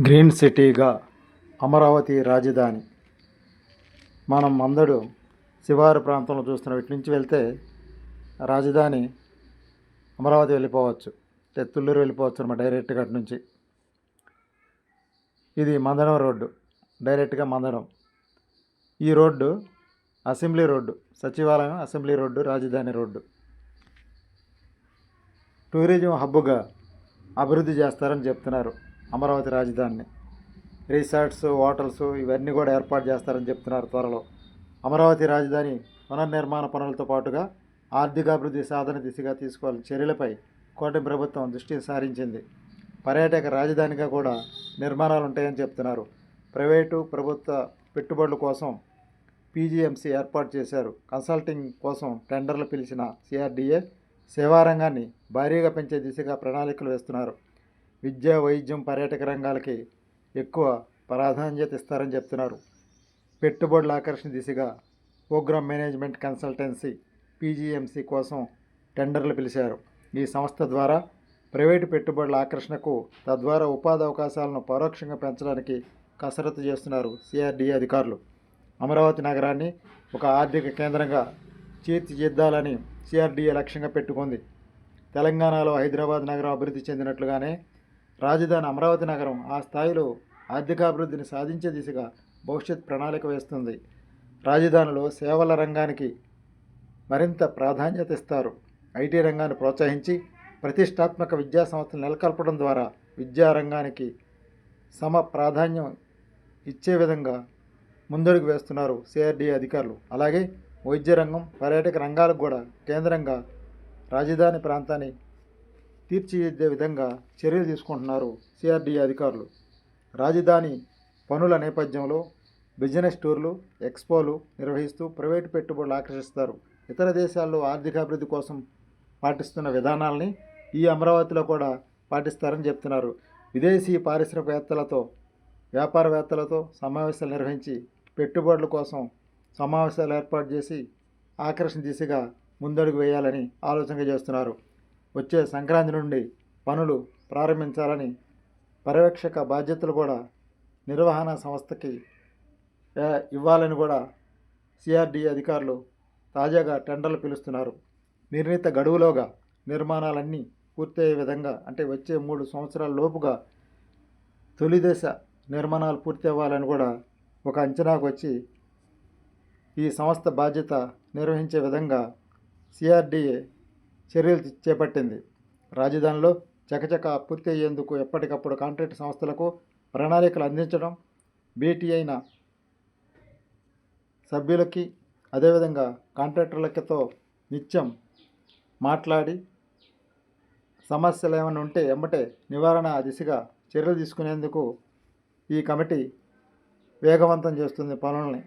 Green సిటీగా అమరావతి రాజధాని. మనం అందరూ శివారు ప్రాంతంలో చూస్తున్న వీటి నుంచి వెళ్తే రాజధాని అమరావతి వెళ్ళిపోవచ్చు. లేదా తుళ్ళూరు వెళ్ళిపోవచ్చు అనమాట డైరెక్ట్గా అటు నుంచి. ఇది మందడం రోడ్డు. డైరెక్ట్గా మందడం. ఈ రోడ్డు అసెంబ్లీ రోడ్డు. సచివాలయం అసెంబ్లీ రోడ్డు రాజధాని రోడ్డు. టూరిజం హబ్బుగా అభివృద్ధి చేస్తారని చెప్తున్నారు. అమరావతి రాజధానిని. రిసార్ట్స్ హోటల్స్ ఇవన్నీ కూడా ఏర్పాటు చేస్తారని చెప్తున్నారు త్వరలో. అమరావతి రాజధాని పునర్నిర్మాణ పనులతో పాటుగా ఆర్థికాభివృద్ధి సాధన దిశగా తీసుకోవాలని చర్యలపై కూటమి ప్రభుత్వం దృష్టి సారించింది. పర్యాటక రాజధానిగా కూడా నిర్మాణాలు ఉంటాయని చెప్తున్నారు. ప్రైవేటు ప్రభుత్వ పెట్టుబడుల కోసం పీజీఎంసీ ఏర్పాటు చేశారు. కన్సల్టింగ్ కోసం టెండర్లు పిలిచిన సిఆర్డీఏ సేవారంగాన్ని భారీగా పెంచే దిశగా ప్రణాళికలు వేస్తున్నారు. విద్య వైద్యం పర్యాటక రంగాలకి ఎక్కువ ప్రాధాన్యత ఇస్తారని చెప్తున్నారు. పెట్టుబడుల ఆకర్షణ దిశగా ప్రోగ్రామ్ మేనేజ్మెంట్ కన్సల్టెన్సీ పీజీఎంసీ కోసం టెండర్లు పిలిచారు. ఈ సంస్థ ద్వారా ప్రైవేటు పెట్టుబడుల ఆకర్షణకు తద్వారా ఉపాధి అవకాశాలను పరోక్షంగా పెంచడానికి కసరత్తు చేస్తున్నారు సిఆర్డీఏ అధికారులు. అమరావతి నగరాన్ని ఒక ఆర్థిక కేంద్రంగా తీర్చిదిద్దాలని సిఆర్డీఏ లక్ష్యంగా పెట్టుకుంది. తెలంగాణలో హైదరాబాద్ నగరం అభివృద్ధి చెందినట్లుగానే రాజధాని అమరావతి నగరం ఆ స్థాయిలో ఆర్థికాభివృద్ధిని సాధించే దిశగా భవిష్యత్ ప్రణాళిక వేస్తుంది. రాజధానిలో సేవల రంగానికి మరింత ప్రాధాన్యత ఇస్తారు. ఐటీ రంగాన్ని ప్రోత్సహించి ప్రతిష్టాత్మక విద్యా సంస్థలు నెలకొల్పడం ద్వారా విద్యా రంగానికి సమ ప్రాధాన్యం ఇచ్చే విధంగా ముందడుగు వేస్తున్నారు సిఆర్డీఏ అధికారులు. అలాగే వైద్య రంగం పర్యాటక రంగాలకు కూడా కేంద్రంగా రాజధాని ప్రాంతాన్ని తీర్చిదిద్దే విధంగా చర్యలు తీసుకుంటున్నారు సిఆర్డీఏ అధికారులు. రాజధాని పనుల నేపథ్యంలో బిజినెస్ టూర్లు ఎక్స్పోలు నిర్వహిస్తూ ప్రైవేటు పెట్టుబడులు ఆకర్షిస్తారు. ఇతర దేశాల్లో ఆర్థికాభివృద్ధి కోసం పాటిస్తున్న విధానాల్ని ఈ అమరావతిలో కూడా పాటిస్తారని చెప్తున్నారు. విదేశీ పారిశ్రామికవేత్తలతో వ్యాపారవేత్తలతో సమావేశాలు నిర్వహించి పెట్టుబడుల కోసం సమావేశాలు ఏర్పాటు చేసి ఆకర్షణ దిశగా ముందడుగు వేయాలని ఆలోచన చేస్తున్నారు. వచ్చే సంక్రాంతి నుండి పనులు ప్రారంభించాలని పర్యవేక్షక బాధ్యతలు కూడా నిర్వహణ సంస్థకి ఇవ్వాలని కూడా సిఆర్డీ అధికారులు తాజాగా టెండర్లు పిలుస్తున్నారు. నిర్ణీత గడువులోగా నిర్మాణాలన్నీ పూర్తయ్యే విధంగా అంటే వచ్చే మూడు సంవత్సరాల లోపుగా తొలి దశ నిర్మాణాలు పూర్తి అవ్వాలని కూడా ఒక అంచనాకు వచ్చి ఈ సంస్థ బాధ్యత నిర్వహించే విధంగా సిఆర్డీఏ చర్యలు చేపట్టింది. రాజధానిలో చకచక పూర్తి అయ్యేందుకు ఎప్పటికప్పుడు కాంట్రాక్ట్ సంస్థలకు ప్రణాళికలు అందించడం భేటీ అయిన సభ్యులకి అదేవిధంగా కాంట్రాక్టర్లతో నిత్యం మాట్లాడి సమస్యలు ఏమైనా ఉంటే ఎమ్మటే నివారణ దిశగా చర్యలు తీసుకునేందుకు ఈ కమిటీ వేగవంతం చేస్తుంది పనులని.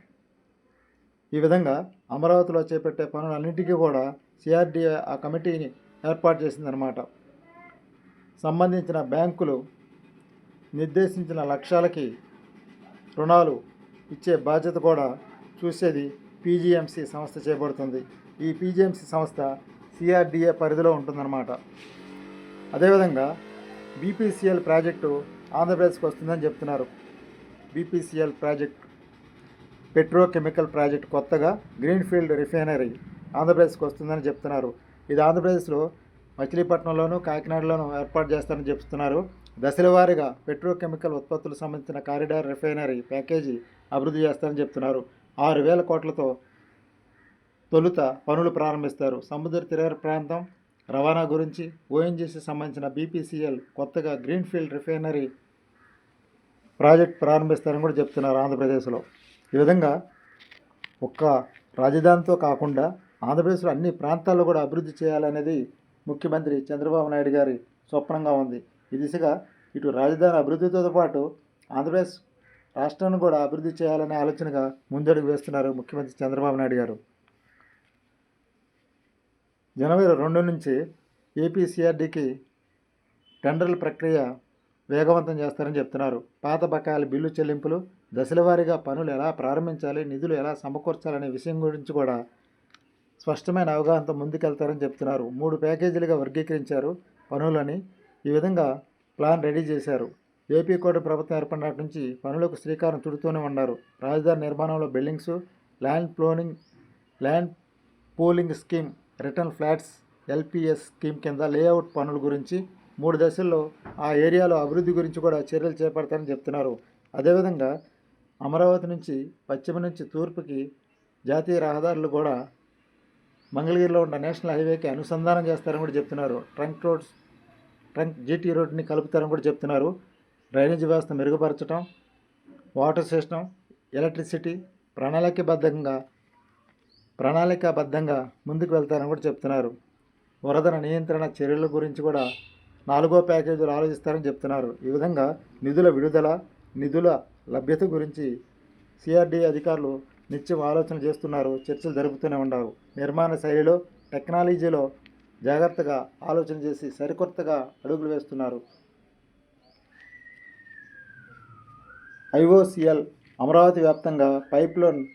ఈ విధంగా అమరావతిలో చేపట్టే పనులన్నింటికీ కూడా సిఆర్డీఏ ఆ కమిటీని ఏర్పాటు చేసిందనమాట సంబంధించిన బ్యాంకులు నిర్దేశించిన లక్ష్యాలకి రుణాలు ఇచ్చే బాధ్యత కూడా చూసేది పీజీఎంసీ సంస్థ చేపడుతుంది. ఈ పీజీఎంసీ సంస్థ సిఆర్డీఏ పరిధిలో ఉంటుందన్నమాట. అదేవిధంగా బీపీసీఎల్ ప్రాజెక్టు ఆంధ్రప్రదేశ్కి వస్తుందని చెప్తున్నారు. బీపీసీఎల్ ప్రాజెక్ట్ పెట్రోకెమికల్ ప్రాజెక్ట్ కొత్తగా గ్రీన్ఫీల్డ్ రిఫైనరీ ఆంధ్రప్రదేశ్కి వస్తుందని చెప్తున్నారు. ఇది ఆంధ్రప్రదేశ్లో మచిలీపట్నంలోను కాకినాడలోనూ ఏర్పాటు చేస్తారని చెప్తున్నారు. దశల వారీగా పెట్రోకెమికల్ ఉత్పత్తులకు సంబంధించిన కారిడార్ రిఫైనరీ ప్యాకేజీ అభివృద్ధి చేస్తారని చెప్తున్నారు. ఆరు వేల కోట్లతో తొలుత పనులు ప్రారంభిస్తారు. సముద్ర తీర ప్రాంతం రవాణా గురించి ఓఎన్జీసీ సంబంధించిన బీపీసీఎల్ కొత్తగా గ్రీన్ఫీల్డ్ రిఫైనరీ ప్రాజెక్ట్ ప్రారంభిస్తారని కూడా చెప్తున్నారు ఆంధ్రప్రదేశ్లో. ఈ విధంగా ఒక్క రాజధానితో కాకుండా ఆంధ్రప్రదేశ్లో అన్ని ప్రాంతాల్లో కూడా అభివృద్ధి చేయాలనేది ముఖ్యమంత్రి చంద్రబాబు నాయుడు గారి స్వప్నంగా ఉంది. ఈ దిశగా ఇటు రాజధాని అభివృద్ధితో పాటు ఆంధ్రప్రదేశ్ రాష్ట్రాన్ని కూడా అభివృద్ధి చేయాలనే ఆలోచనగా ముందడుగు వేస్తున్నారు ముఖ్యమంత్రి చంద్రబాబు నాయుడు గారు. జనవరి రెండు నుంచి ఏపీసీఆర్డీకి టెండర్ల ప్రక్రియ వేగవంతం చేస్తారని చెప్తున్నారు. పాత బకాయిల బిల్లు చెల్లింపులు దశలవారీగా పనులు ఎలా ప్రారంభించాలి నిధులు ఎలా సమకూర్చాలనే విషయం గురించి కూడా స్పష్టమైన అవగాహనతో ముందుకెళ్తారని చెప్తున్నారు. మూడు ప్యాకేజీలుగా వర్గీకరించారు పనులని ఈ విధంగా ప్లాన్ రెడీ చేశారు. ఏపీ కూడా ప్రభుత్వం ఏర్పడినాటి నుంచి పనులకు శ్రీకారం చుడుతూనే ఉన్నారు. రాజధాని నిర్మాణంలో buildings land planning land pooling scheme return flats LPS scheme కింద లేఅవుట్ పనుల గురించి మూడు దశల్లో ఆ ఏరియాలో అభివృద్ధి గురించి కూడా చర్యలు చేపడతారని చెప్తున్నారు. అదేవిధంగా అమరావతి నుంచి పశ్చిమ నుంచి తూర్పుకి జాతీయ రహదారులు కూడా మంగళగిరిలో ఉన్న నేషనల్ హైవేకి అనుసంధానం చేస్తారని కూడా చెప్తున్నారు. ట్రంక్ రోడ్స్ ట్రంక్ జీటీ రోడ్ని కలుపుతారని కూడా చెప్తున్నారు. డ్రైనేజ్ వ్యవస్థ మెరుగుపరచడం వాటర్ సిస్టమ్ ఎలక్ట్రిసిటీ ప్రణాళికబద్ధంగా ప్రణాళికాబద్ధంగా ముందుకు వెళ్తారని కూడా చెప్తున్నారు. వరదల నియంత్రణ చర్యల గురించి కూడా నాలుగో ప్యాకేజీలు ఆలోచిస్తారని చెప్తున్నారు. ఈ విధంగా నిధుల విడుదల నిధుల లభ్యత గురించి సిఆర్డీ అధికారులు నిత్యం ఆలోచన చేస్తున్నారు చర్చలు జరుపుతూనే ఉన్నారు. నిర్మాణ శైలిలో టెక్నాలజీలో జాగ్రత్తగా ఆలోచన చేసి సరికొత్తగా అడుగులు వేస్తున్నారు. ఐఓసిఎల్ అమరావతి వ్యాప్తంగా పైప్లైన్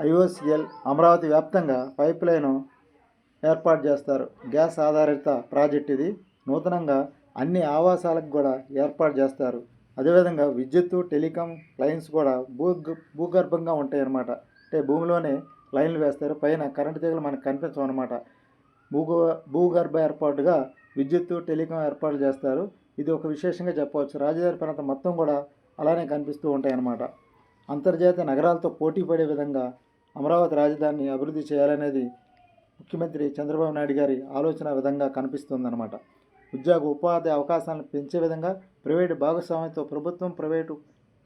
ఐఓసిఎల్ అమరావతి వ్యాప్తంగా పైప్లైన్ ఏర్పాటు చేస్తారు. గ్యాస్ ఆధారిత ప్రాజెక్ట్ ఇది. నూతనంగా అన్ని ఆవాసాలకు కూడా ఏర్పాటు చేస్తారు. అదేవిధంగా విద్యుత్తు టెలికాం లైన్స్ కూడా భూ భూగర్భంగా ఉంటాయి అన్నమాట అంటే భూమిలోనే లైన్లు వేస్తారు. పైన కరెంటు తీగలు మనకు కనిపించవు అనమాట భూగో భూగర్భ ఏర్పాటుగా విద్యుత్తు టెలికాం ఏర్పాటు చేస్తారు. ఇది ఒక విశేషంగా చెప్పవచ్చు. రాజధాని ప్రాంతం మొత్తం కూడా అలానే కనిపిస్తూ ఉంటాయి అన్నమాట అంతర్జాతీయ నగరాలతో పోటీ పడే విధంగా అమరావతి రాజధానిని అభివృద్ధి చేయాలనేది ముఖ్యమంత్రి చంద్రబాబు నాయుడు గారి ఆలోచన విధంగా కనిపిస్తుందన్నమాట. ఉద్యోగ ఉపాధి అవకాశాలను పెంచే విధంగా ప్రైవేటు భాగస్వామ్యంతో ప్రభుత్వం ప్రైవేటు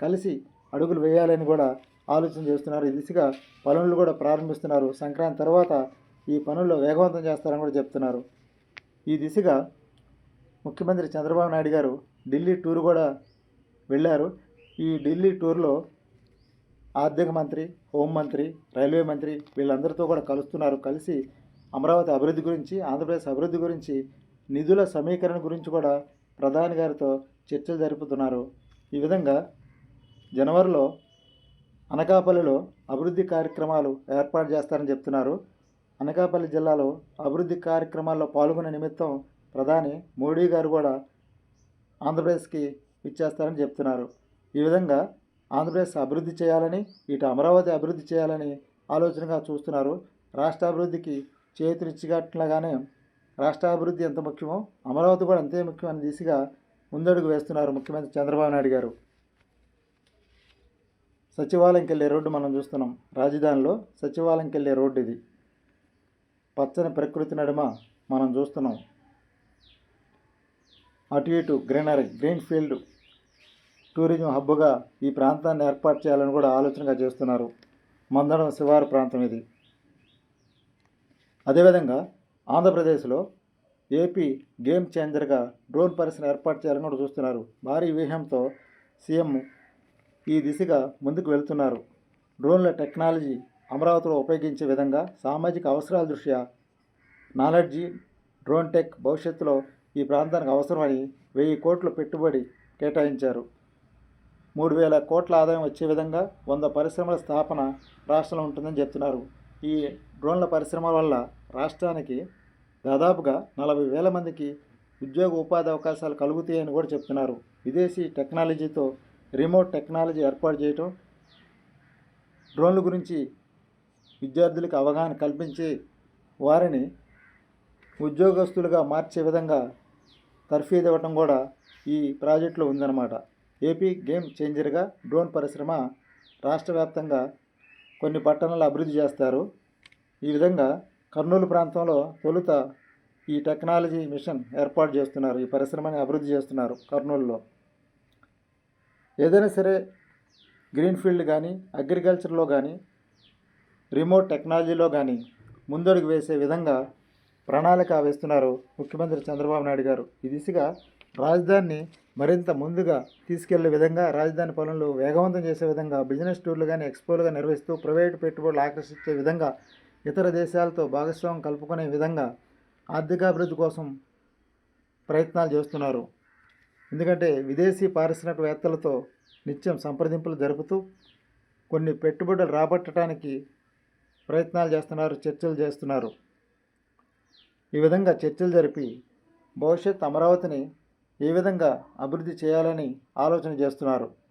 కలిసి అడుగులు వేయాలని కూడా ఆలోచన చేస్తున్నారు. ఈ దిశగా పనులు కూడా ప్రారంభిస్తున్నారు. సంక్రాంతి తర్వాత ఈ పనుల్లో వేగవంతం చేస్తారని కూడా చెప్తున్నారు. ఈ దిశగా ముఖ్యమంత్రి చంద్రబాబు నాయుడు గారు ఢిల్లీ టూర్ కూడా వెళ్ళారు. ఈ ఢిల్లీ టూర్లో ఆర్థిక మంత్రి హోంమంత్రి రైల్వే మంత్రి వీళ్ళందరితో కూడా కలుస్తున్నారు. కలిసి అమరావతి అభివృద్ధి గురించి ఆంధ్రప్రదేశ్ అభివృద్ధి గురించి నిధుల సమీకరణ గురించి కూడా ప్రధాని గారితో చర్చలు జరుపుతున్నారు. ఈ విధంగా జనవరిలో అనకాపల్లిలో అభివృద్ధి కార్యక్రమాలు ఏర్పాటు చేస్తారని చెప్తున్నారు. అనకాపల్లి జిల్లాలో అభివృద్ధి కార్యక్రమాల్లో పాల్గొనే నిమిత్తం ప్రధాని మోడీ గారు కూడా ఆంధ్రప్రదేశ్కి ఇచ్చేస్తారని చెప్తున్నారు. ఈ విధంగా ఆంధ్రప్రదేశ్ అభివృద్ధి చేయాలని ఇటు అమరావతి అభివృద్ధి చేయాలని ఆలోచనగా చూస్తున్నారు. రాష్ట్ర అభివృద్ధికి చేతునిచ్చినట్లుగానే రాష్ట్ర అభివృద్ధి ఎంత ముఖ్యమో అమరావతి కూడా అంతే ముఖ్యం దిశగా ముందడుగు వేస్తున్నారు ముఖ్యమంత్రి చంద్రబాబు నాయుడు గారు. సచివాలయంకి వెళ్ళే రోడ్డు మనం చూస్తున్నాం. రాజధానిలో సచివాలయంకి వెళ్ళే రోడ్డు ఇది. పచ్చని ప్రకృతి నడుమ మనం చూస్తున్నాం. అటు ఇటు గ్రీనరీ గ్రీన్ ఫీల్డ్ టూరిజం హబ్గా ఈ ప్రాంతాన్ని ఏర్పాటు చేయాలని కూడా ఆలోచనగా చేస్తున్నారు. మందడం శివారు ప్రాంతం ఇది. అదేవిధంగా ఆంధ్రప్రదేశ్లో ఏపీ గేమ్ చేంజర్గా డ్రోన్ పరిశ్రమ ఏర్పాటు చేయాలని కూడా చూస్తున్నారు. భారీ వ్యూహంతో సీఎం ఈ దిశగా ముందుకు వెళ్తున్నారు. డ్రోన్ల టెక్నాలజీ అమరావతిలో ఉపయోగించే విధంగా సామాజిక అవసరాల దృష్ట్యా నాలెడ్జీ డ్రోన్ టెక్ భవిష్యత్తులో ఈ ప్రాంతానికి అవసరమని వెయ్యి కోట్లు పెట్టుబడి కేటాయించారు. మూడు వేల కోట్ల ఆదాయం వచ్చే విధంగా వంద పరిశ్రమల స్థాపన రాష్ట్రంలో ఉంటుందని చెప్తున్నారు. ఈ డ్రోన్ల పరిశ్రమల వల్ల రాష్ట్రానికి దాదాపుగా నలభై వేల మందికి ఉద్యోగ ఉపాధి అవకాశాలు కలుగుతాయని కూడా చెప్తున్నారు. విదేశీ టెక్నాలజీతో రిమోట్ టెక్నాలజీ ఏర్పాటు చేయటం డ్రోన్ల గురించి విద్యార్థులకు అవగాహన కల్పించి వారిని ఉద్యోగస్తులుగా మార్చే విధంగా తర్ఫీదు ఇవ్వటం కూడా ఈ ప్రాజెక్టులో ఉందన్నమాట. ఏపీ గేమ్ చేంజర్గా డ్రోన్ పరిశ్రమ రాష్ట్ర వ్యాప్తంగా కొన్ని పట్టణాలు అభివృద్ధి చేస్తారు. ఈ విధంగా కర్నూలు ప్రాంతంలో తొలుత ఈ టెక్నాలజీ మిషన్ ఏర్పాటు చేస్తున్నారు ఈ పరిశ్రమని అభివృద్ధి చేస్తున్నారు కర్నూలులో. ఏదైనా సరే గ్రీన్ఫీల్డ్ కానీ అగ్రికల్చర్లో కానీ రిమోట్ టెక్నాలజీలో కానీ ముందడుగు వేసే విధంగా ప్రణాళిక వేస్తున్నారు ముఖ్యమంత్రి చంద్రబాబు నాయుడు గారు. ఈ దిశగా రాజధానిని మరింత ముందుగా తీసుకెళ్ళే విధంగా రాజధాని పనులు వేగవంతం చేసే విధంగా బిజినెస్ టూర్లు కానీ ఎక్స్పోలుగా నిర్వహిస్తూ ప్రైవేటు పెట్టుబడులు ఆకర్షించే విధంగా ఇతర దేశాలతో భాగస్వామ్యం కలుపుకునే విధంగా ఆర్థికాభివృద్ధి కోసం ప్రయత్నాలు చేస్తున్నారు. ఎందుకంటే విదేశీ పారిశ్రామికవేత్తలతో నిత్యం సంప్రదింపులు జరుపుతూ కొన్ని పెట్టుబడులు రాబట్టడానికి ప్రయత్నాలు చేస్తున్నారు చర్చలు చేస్తున్నారు. ఈ విధంగా చర్చలు జరిపి భవిష్యత్ అమరావతిని ఏ విధంగా అభివృద్ధి చేయాలని ఆలోచన చేస్తున్నారు.